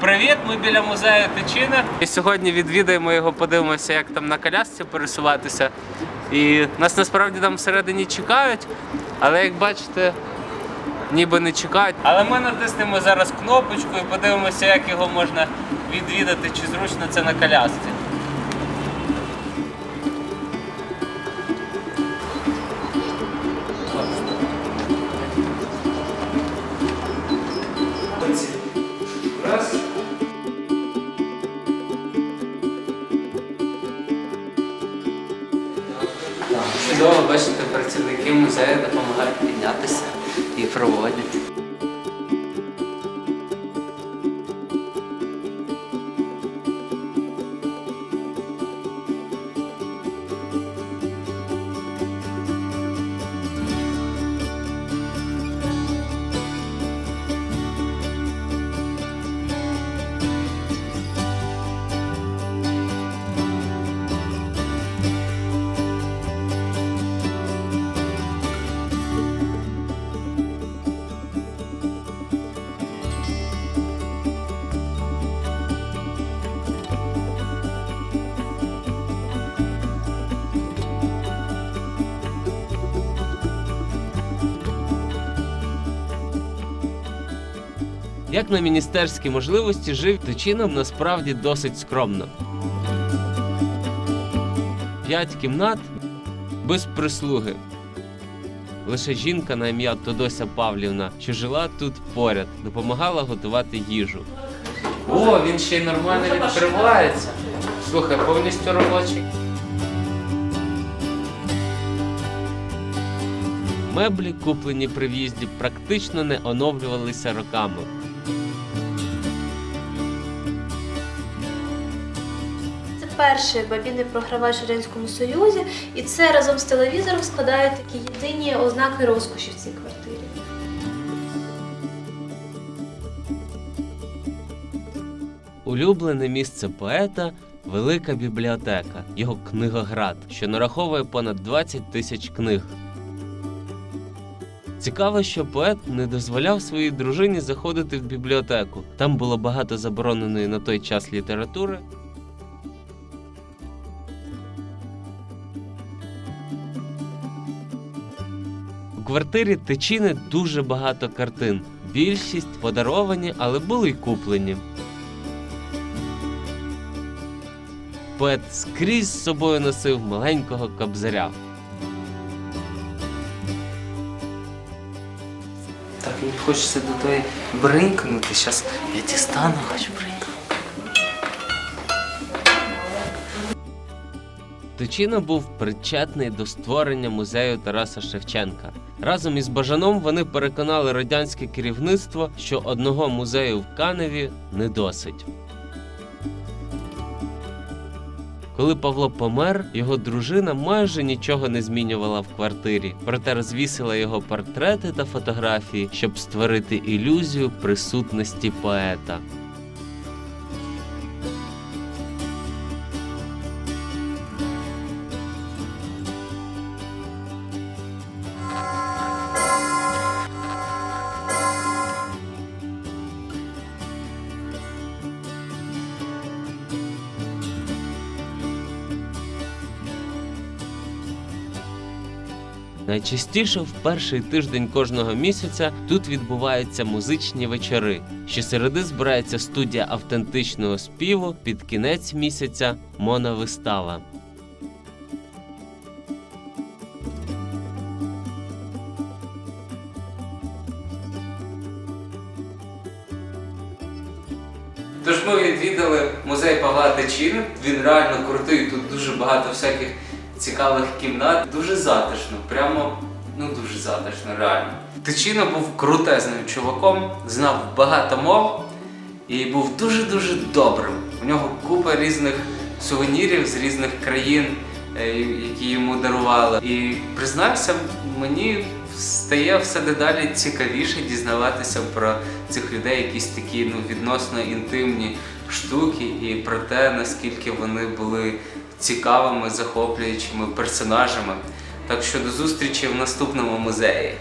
Привіт! Ми біля музею Тичина. І сьогодні відвідаємо його, подивимося, як там на колясці пересуватися. І нас насправді там всередині чекають, але як бачите, ніби не чекають. Але ми натиснемо зараз кнопочку і подивимося, як його можна відвідати, чи зручно це на колясці. Працівники музею допомагають піднятися і проводять. Як на міністерські можливості жив Тичином насправді досить скромно. П'ять кімнат без прислуги. Лише жінка на ім'я Тодося Павлівна, що жила тут поряд, допомагала готувати їжу. О, він ще й нормально відкривається. Слухай, повністю робочий. Меблі, куплені при в'їзді, практично не оновлювалися роками. Перший бабінний програвач в Радянському Союзі, і це разом з телевізором складають такі єдині ознаки розкоші в цій квартирі. Улюблене місце поета велика бібліотека, його книгоград, що нараховує понад 20 тисяч книг. Цікаво, що поет не дозволяв своїй дружині заходити в бібліотеку. Там було багато забороненої на той час літератури. Квартирі Тичини дуже багато картин. Більшість подаровані, але були й куплені. Поет скрізь з собою носив маленького кобзаря. Так, мені хочеться до тої бринкнути. Зараз я дістану, хоч бринкнути. Тичина був причетний до створення музею Тараса Шевченка. Разом із Бажаном вони переконали радянське керівництво, що одного музею в Каневі не досить. Коли Павло помер, його дружина майже нічого не змінювала в квартирі, проте розвісила його портрети та фотографії, щоб створити ілюзію присутності поета. Найчастіше в перший тиждень кожного місяця тут відбуваються музичні вечори. Щосереди збирається студія автентичного співу під кінець місяця моновистава. Тож ми відвідали музей Павла Тичини. Він реально крутий. Тут дуже багато всяких цікавих кімнат. Дуже затишно, прямо ну дуже затишно, реально. Тичина був крутезним чуваком, знав багато мов і був дуже-дуже добрим. У нього купа різних сувенірів з різних країн, е, які йому дарували. І признався, мені стає все дедалі цікавіше дізнаватися про цих людей, якісь такі ну, відносно інтимні штуки, і про те, наскільки вони були цікавими, захоплюючими персонажами. Так що до зустрічі в наступному музеї.